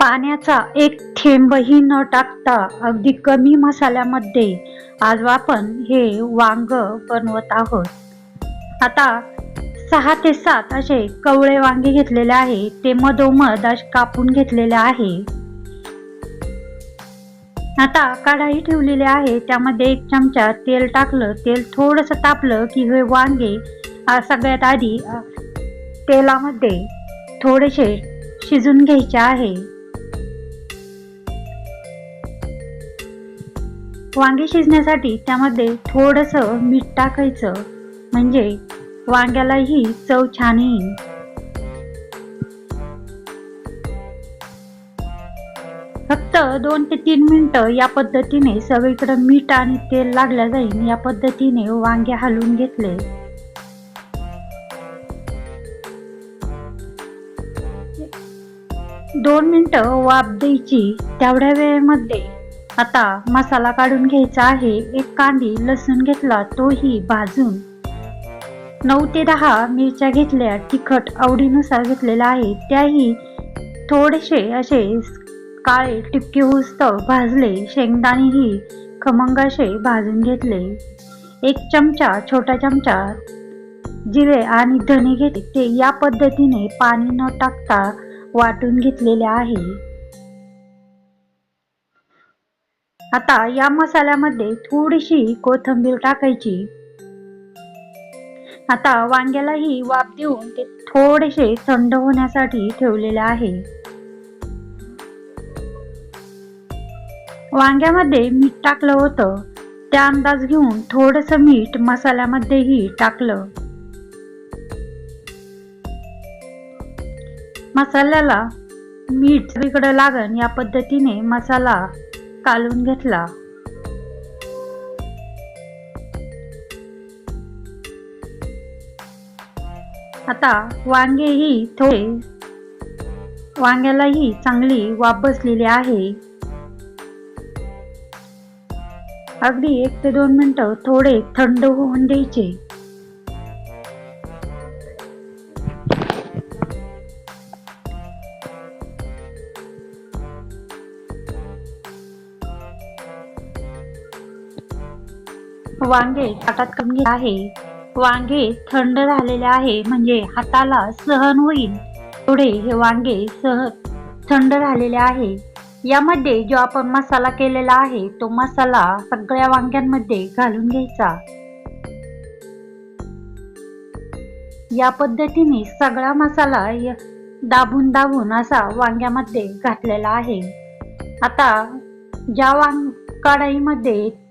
पाण्याचा एक थेंबही न टाकता अगदी कमी मसाल्यामध्ये आज आपण हे वांग बनवत आहोत. आता सहा ते सात असे कवळे वांगे घेतलेले आहे ते मधोमध असे कापून घेतलेले आहे. आता कढाई ठेवलेली आहे त्यामध्ये एक चमचा तेल टाकलं तेल थोडंसं तापलं की हे वांगे सगळ्यात आधी तेलामध्ये थोडेसे शिजून घ्यायचे आहे. वांगे शिजण्यासाठी त्यामध्ये थोडंसं मीठ टाकायचं. म्हणजे वांग्यालाही चव छान येईल. फक्त दोन ते तीन मिनटं या पद्धतीने सगळीकडे मीठ आणि तेल लागल्या जाईल. या पद्धतीने वांगे हलवून घेतले. दोन मिनटं वाफ द्यायची. तेवढ्या वेळेमध्ये आता मसाला काढून घ्यायचा आहे. एक कांदी लसूण घेतला तोही भाजून. नऊ ते दहा मिरच्या घेतल्या तिखट आवडीनुसार घेतलेला आहे. त्याही थोडेसे असे काळे टिपके उस्तव भाजले. शेंगदाणेही खमंग असे भाजून घेतले. एक चमचा छोटा चमचा जिरे आणि धने घेतले. ते या पद्धतीने पाणी न टाकता वाटून घेतलेले आहे. आता या मसाल्यामध्ये थोडीशी कोथिंबीर टाकायची. आता वांग्यालाही वाफ देऊन ते थोडेसे थंड होण्यासाठी ठेवलेले आहे. वांग्यामध्ये मीठ टाकलं होतं. त्या अंदाज घेऊन थोडस मीठ मसाल्यामध्येही टाकलं. मसाल्याला मीठ सगळीकडे लागण या पद्धतीने मसाला कालून घेतला. आता वांगेही थोडे वांग्यालाही चांगली वाफ बसलेली आहे. अगदी एक ते दोन मिनटं थोडे थंड होऊन द्यायचे. वांगे ताटात कमी आहे. वांगे थंड झालेले आहे म्हणजे हाताला सहन होईल. थोडे हे वांगे सह थंड झालेले आहे. यामध्ये जो आपण मसाला केलेला आहे तो मसाला सगळ्या वांग्यांमध्ये घालून घ्यायचा. या पद्धतीने सगळा मसाला य- दाबून दाबून असा वांग्यामध्ये घातलेला आहे. आता ज्या वांग कढाईमध्ये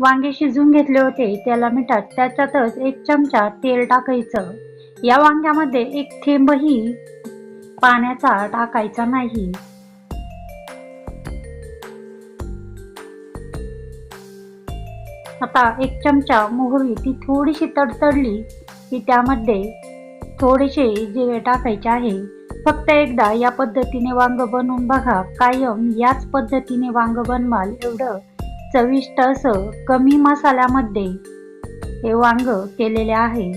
वांगे शिजून घेतले होते. त्याला मिठात त्याच्यातच एक चमचा तेल टाकायचं. या वांग्यामध्ये एक थेंबही पाण्याचा टाकायचा नाही. आता एक चमचा मोहरी ती थोडीशी तडतडली की त्यामध्ये थोडेसे जिरे टाकायचे आहे. फक्त एकदा या पद्धतीने वांग बनवून बघा. कायम याच पद्धतीने वांग बनवाल एवढं चविष्ट असं कमी मसाल्यामध्ये हे वांग केलेले आहे.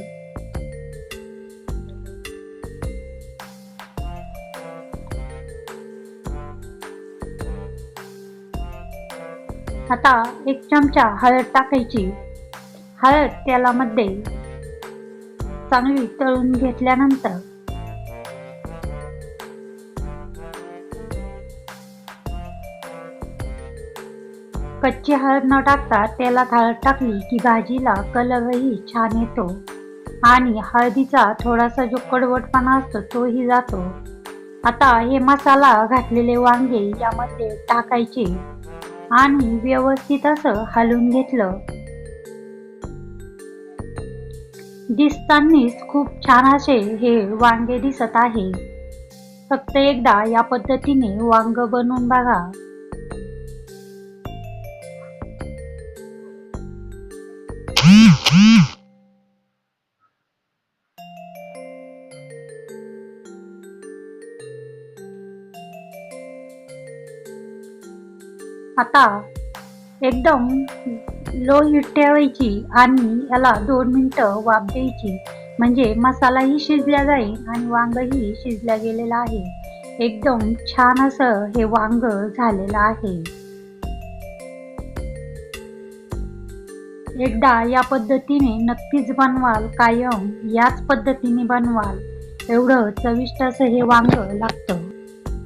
आता एक चमचा हळद टाकायची. हळद तेलामध्ये चांगली तळून घेतल्यानंतर कच्ची हळद न टाकता तेलात हळद टाकली की भाजीला कलरही छान येतो. आणि हळदीचा थोडासा जो कडवटपणा असतो तोही जातो. आता हे मसाला घातलेले वांगे यामध्ये टाकायचे आणि व्यवस्थित असं हलवून घेतलं. दिसतानीच खूप छान असे हे वांगे दिसत आहे. फक्त एकदा या पद्धतीने वांग बनवून बघा. आता एकदम लो हीट ठेवायची आणि याला दोन मिनटं वाफ द्यायची. म्हणजे मसालाही शिजला जाईल आणि वांगही शिजला गेलेला आहे. एकदम छान असं हे वांग झालेलं आहे. एकदा या पद्धतीने नक्कीच बनवाल कायम याच पद्धतीने बनवाल. एवढं चविष्ट असं हे वांग लागतं.